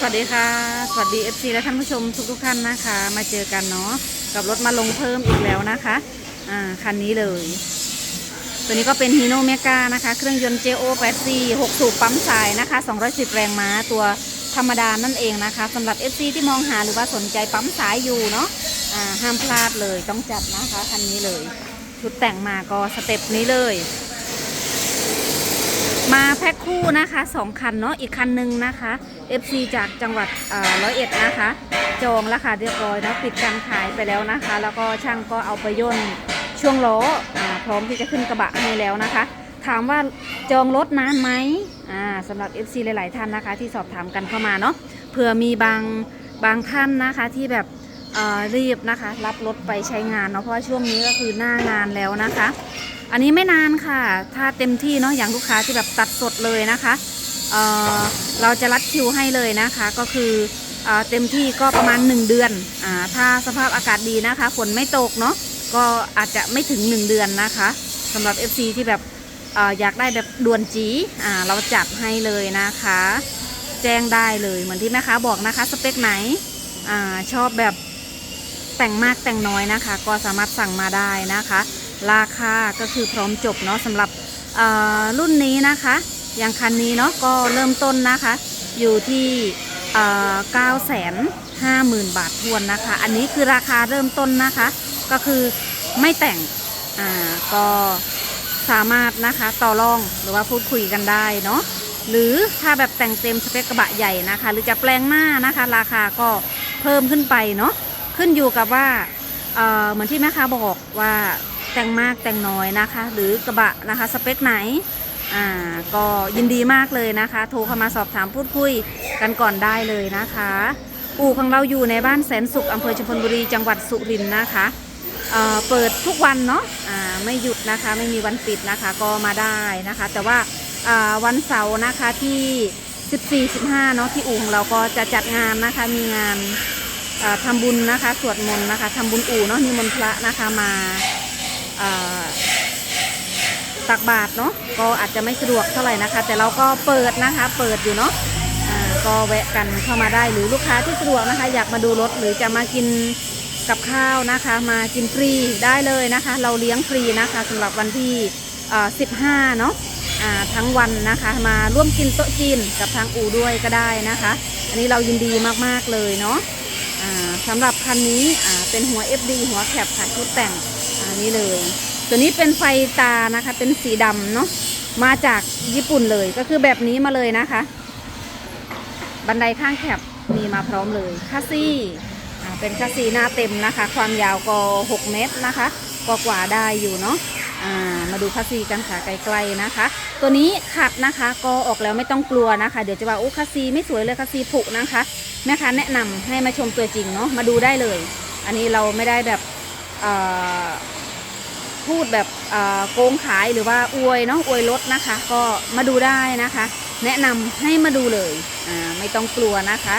สวัสดีค่ะ สวัสดี FC และท่านผู้ชมทุกๆท่านนะคะ มาเจอกันเนาะกับรถมาลงเพิ่มอีกแล้วนะคะ อ่าคันนี้เลย ตัวนี้ก็เป็นฮีโนเมกานะคะ เครื่องยนต์ JO 8 4 6สูบปั๊มสายนะคะ 210 แรงม้าตัวธรรมดานั่นเองนะคะสำหรับ FC ที่มองหาหรือว่าสนใจปั๊มสายอยู่เนาะอ่าห้ามพลาดเลยต้องจัดนะคะคันนี้เลย ชุดแต่งมาก็สเต็ปนี้เลย มาแพ็คคู่นะคะสองคันเนาะอีกคันหนึ่งนะคะ FC จากจังหวัดร้อยเอ็ดนะคะ จองแล้วค่ะเรียบร้อยแล้วปิดการขายไปแล้วนะคะ แล้วก็ช่างก็เอาไปย่นช่วงล้ออพร้อมที่จะขึ้นกระบะให้แล้วนะคะ ถามว่าจองรถนานไหมอ่าสำหรับ FC หลาย ๆ ท่านนะคะ ที่สอบถามกันเข้ามาเนาะเผื่อมีบางบางท่านนะคะที่แบบรีบนะคะ รับรถไปใช้งานเนาะเพราะว่าช่วงนี้ก็คือหน้างานแล้วนะคะ อันนี้ไม่นานค่ะ ถ้าเต็มที่เนาะอย่างลูกค้าที่แบบตัดสดเลยนะคะเอ่อเราจะรัดคิวให้เลยนะคะ ก็คือเอเต็มที่ก็ประมาณ 1 เดือนอ่าถ้าสภาพอากาศดีนะคะฝนไม่ตกเนาะก็อาจจะไม่ถึง 1 เดือนนะคะสำหรับ FC ที่แบบเอออยากได้แบบด่วนจีอ่าเราจัดให้เลยนะคะ แจ้งได้เลยเหมือนที่แม่ค้าบอกนะคะ สเปคไหนอาชอบแบบแต่งมากแต่งน้อยนะคะ ก็สามารถสั่งมาได้นะคะ ราคาก็คือพร้อมจบเนาะสำหรับรุ่นนี้นะคะอย่างคันนี้เนาะก็เริ่มต้นนะคะ อยู่ที่เก้าแสนห้าหมื่นบาททวนนะคะ อันนี้คือราคาเริ่มต้นนะคะ ก็คือไม่แต่งอ่าก็สามารถนะคะต่อรองหรือว่าพูดคุยกันได้เนาะหรือถ้าแบบแต่งเต็มสเปคกระบะใหญ่นะคะ หรือจะแปลงหน้านะคะ ราคาก็เพิ่มขึ้นไปเนาะขึ้นอยู่กับว่าเอ่อเหมือนที่แม่ค้าบอกว่า แต่งมากแต่งน้อยนะคะ หรือกระบะนะคะสเปคไหนอ่าก็ยินดีมากเลยนะคะ โทรเข้ามาสอบถามพูดคุยกันก่อนได้เลยนะคะอู่ของเราอยู่ในบ้านแสนสุขอำเภอชุมพลบุรีจังหวัดสุรินทร์นะคะเอ่อเปิดทุกวันเนาะอ่าไม่หยุดนะคะไม่มีวันปิดนะคะก็มาได้นะคะ แต่ว่าาวันเสาร์นะคะที่ 14-15เนาะที่อู่ของเราก็จะจัดงานนะคะมีงานาทำบุญนะคะสวดมนต์นะคะทำบุญอู่เนาะนิมนต์พระนะคะมา ตักบาทเนาะก็อาจจะไม่สะดวกเท่าไหร่นะคะ แต่เราก็เปิดนะคะ เปิดอยู่เนาะก็แวะกันเข้ามาได้หรือลูกค้าที่สะดวกนะคะ อยากมาดูรถหรือจะมากินกับข้าวนะคะ มากินฟรีได้เลยนะคะ เราเลี้ยงฟรีนะคะสำหรับวันที่ 15 เนาะทั้งวันนะคะมาร่วมกินโต๊ะจีนกับทางอูด้วยก็ได้นะคะ อันนี้เรายินดีมาก ๆ เลยเนาะสำหรับคันนี้เป็นหัว FD หัวแคปค่ะชุดแต่ง นี้เลย ตัวนี้เป็นไฟตานะคะ เป็นสีดำเนาะมาจากญี่ปุ่นเลยก็คือแบบนี้มาเลยนะคะ บันไดข้างแคบมีมาพร้อมเลยคัสซี่อ่าเป็นคัสซี่หน้าเต็มนะคะ ความยาวก็ 6 เมตรนะคะกว่ากว่าได้อยู่เนาะอ่ามาดูคัสซี่กันค่ะไกลๆนะคะ ตัวนี้ขัดนะคะก็ออกแล้วไม่ต้องกลัวนะคะ เดี๋ยวจะว่าโอ้คัสซี่ไม่สวยเลยคัสซี่ผุนะคะแม่ค้าแนะนำให้มาชมตัวจริงเนาะมาดูได้เลย อันนี้เราไม่ได้แบบอ่อ พูดแบบโกงขายหรือว่าอวยเนาะอวยรถนะคะ ก็มาดูได้นะคะ แนะนำให้มาดูเลยไม่ต้องกลัวนะคะ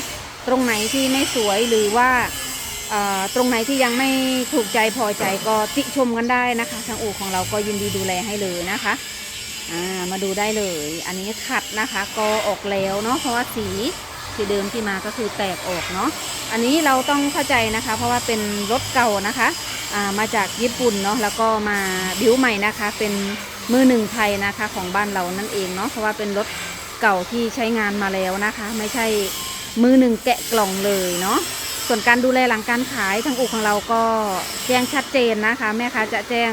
ตรงไหนที่ไม่สวยหรือว่าตรงไหนที่ยังไม่ถูกใจพอใจก็ติชมกันได้นะคะทางอู่ของเราก็ยินดีดูแลให้เลยนะคะามาดูได้เลย อันนี้ขัดนะคะก็ออกแล้วเนาะเพราะว่าสีสีเดิมที่มาก็คือแตกออกเนาะอันนี้เราต้องเข้าใจนะคะ เพราะว่าเป็นรถเก่านะคะ มาจากญี่ปุ่นเนาะแล้วก็มาบิ้วใหม่นะคะ เป็นมือหนึ่งไทยนะคะของบ้านเรานั่นเองเนาะเพราะว่าเป็นรถเก่าที่ใช้งานมาแล้วนะคะ ไม่ใช่มือหนึ่งแกะกล่องเลยเนาะส่วนการดูแลหลังการขายทางอู่ของเราก็แจ้งชัดเจนนะคะ แม่ค้าจะแจ้ง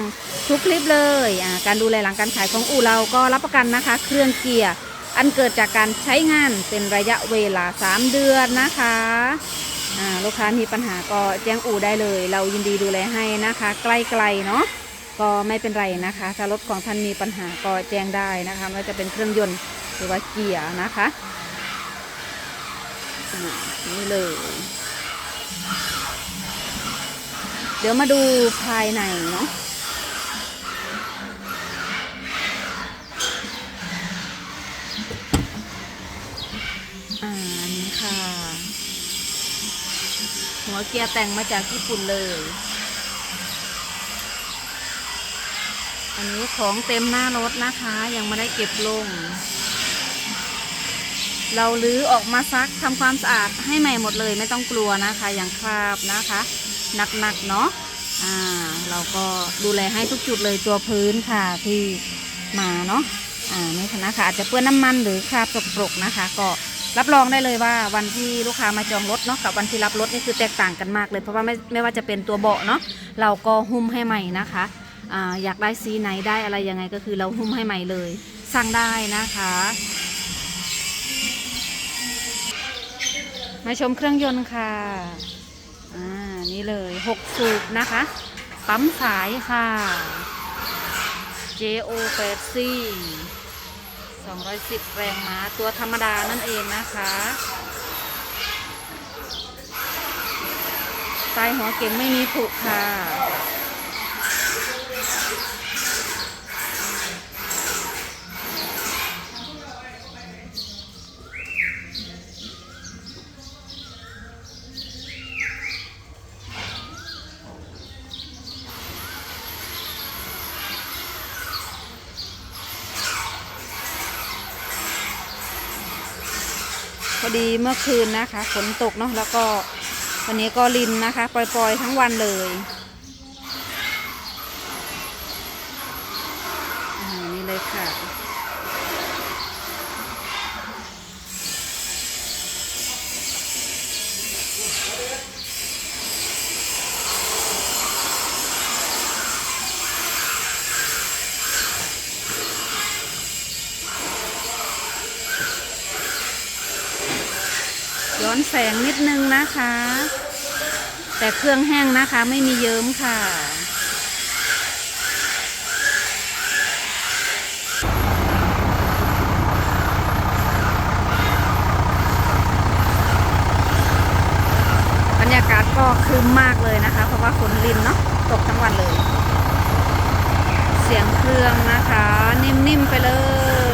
ทุกคลิปเลยการดูแลหลังการขายของอู่เราก็รับประกันนะคะ เครื่องเกียร์อันเกิดจากการใช้งานเป็นระยะเวลา 3 เดือนนะคะ ลูกค้ามีปัญหาก็แจ้งอู่ได้เลย เรายินดีดูแลให้นะคะ ใกล้ๆเนาะก็ไม่เป็นไรนะคะถ้ารถของท่านมีปัญหาก็แจ้งได้นะคะไม่ว่าจะเป็นเครื่องยนต์หรือว่าเกียร์นะคะนี่เลย เดี๋ยวมาดูภายในเนาะ หัวเกียร์แต่งมาจากญี่ปุ่นเลย อันนี้ของเต็มหน้ารถนะคะ ยังไม่ได้เก็บลง เราลื้อออกมาซักทำความสะอาดให้ใหม่หมดเลยไม่ต้องกลัวนะคะ อย่างคราบนะคะหนักๆเนาะอ่าเราก็ดูแลให้ทุกจุดเลยตัวพื้นค่ะที่มาเนาะอ่าไม่นะคะอาจจะเปื้อนน้ำมันหรือคราบสกปรกนะคะ ก็ รับรองได้เลยว่าวันที่ลูกค้ามาจองรถเนาะกับวันที่รับรถนี่คือแตกต่างกันมากเลย เพราะว่าไม่ไม่ว่าจะเป็นตัวเบาะเนาะเราก็หุ้มให้ใหม่นะคะอ่าอยากได้สีไหนได้อะไรยังไงก็คือเราหุ้มให้ใหม่เลยสั่งได้นะคะ มาชมเครื่องยนต์ค่ะอ่านี่เลย6สูบนะคะปั๊มสายค่ะ JO 8 C 210 แรงม้าตัวธรรมดานั่นเองนะคะปลายหัวเก่งไม่มีผุค่ะ อดีเมื่อคืนนะคะฝนตกเนาะแล้วก็วันนี้ก็ลินนะคะ ปล่อยๆทั้งวันเลยอ่านี่เลยค่ะ ย้อน แสงนิดนึงนะคะ แต่เครื่องแห้งนะคะไม่มีเยิ้มค่ะ บรรยากาศก็ครึมมากเลยนะคะ เพราะว่าฝนลินเนาะตกทั้งวันเลย เสียงเครื่องนะคะ นิ่มๆไปเลย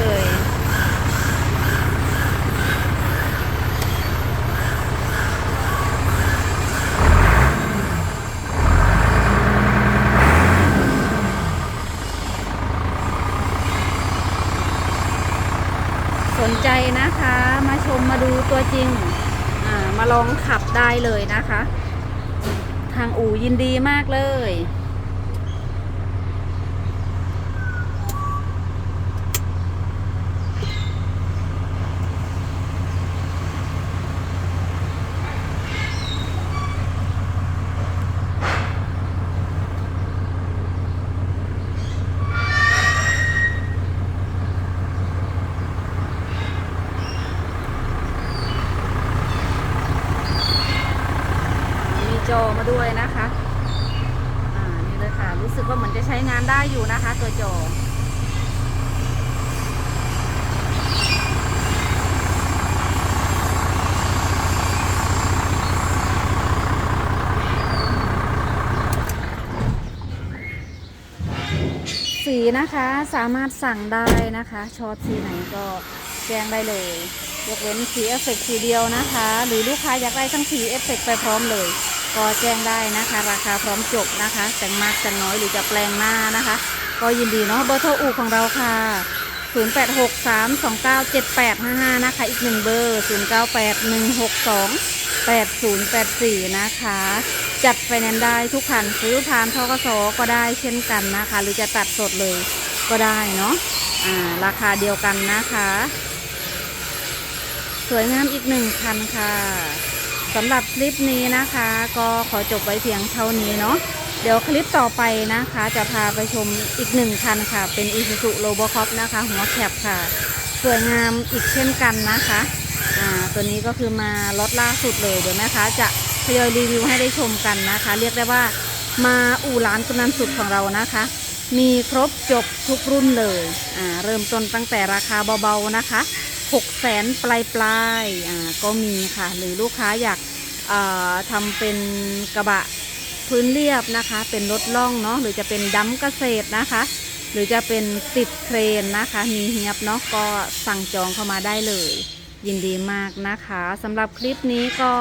สนใจนะคะ มาชมมาดูตัวจริงมาลองขับได้เลยนะคะ ทางอู่ยินดีมากเลย มี จอมาด้วยนะคะอ่านี่เลยค่ะ รู้สึกว่าเหมือนจะใช้งานได้อยู่นะคะ ตัวจอสีนะคะสามารถสั่งได้นะคะชอบสีไหนก็แจ้งได้เลย ยกเว้นสีเอฟเฟกต์สีเดียวนะคะ หรือลูกค้าอยากได้ทั้งสีเอฟเฟกต์ไปพร้อมเลย ก็แจ้งได้นะคะ ราคาพร้อมจบนะคะ แต่งมากแต่งน้อยหรือจะแปลงหน้านะคะ ก็ยินดีเนาะเบอร์โทรอู่ของเราค่ะ 0863297855 นะคะ อีกหนึ่งเบอร์ 098162 8084 นะคะ จัดไฟแนนซ์ได้ทุกคันซื้อผ่านทกสก็ได้เช่นกันนะคะ หรือจะตัดสดเลยก็ได้เนาะอ่าราคาเดียวกันนะคะ สวยงามอีกหนึ่งคันค่ะ สำหรับคลิปนี้นะคะ ก็ขอจบไว้เพียงเท่านี้เนาะเดี๋ยวคลิปต่อไปนะคะ จะพาไปชมอีกหนึ่งคันค่ะ เป็น Isuzu r o b o c o p นะคะ หัวแคบค่ะ สวยงามอีกเช่นกันนะคะอ่าตัวนี้ก็คือมาล็อตล่าสุดเลยเดี๋ยวแม่ค้าจะทยอยรีวิวให้ได้ชมกันนะคะ เรียกได้ว่ามาอู่ร้านกำนันสุดของเรานะคะ มีครบจบทุกรุ่นเลยอ่าเริ่มต้นตั้งแต่ราคาเบาๆนะคะ 6แสนปลายปลายๆอ่าก็มีค่ะ หรือลูกค้าอยากอ่าทำเป็นกระบะพื้นเรียบนะคะ เป็นรถล่องเนาะหรือจะเป็นดัมเกษตรนะคะ หรือจะเป็นติดเครนนะคะ มีเฮียบเนาะก็สั่งจองเข้ามาได้เลย ยินดีมากนะคะสำหรับคลิปนี้ก็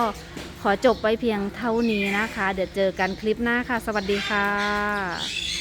ขอจบไว้เพียงเท่านี้นะคะ เดี๋ยวเจอกันคลิปหน้าค่ะ สวัสดีค่ะ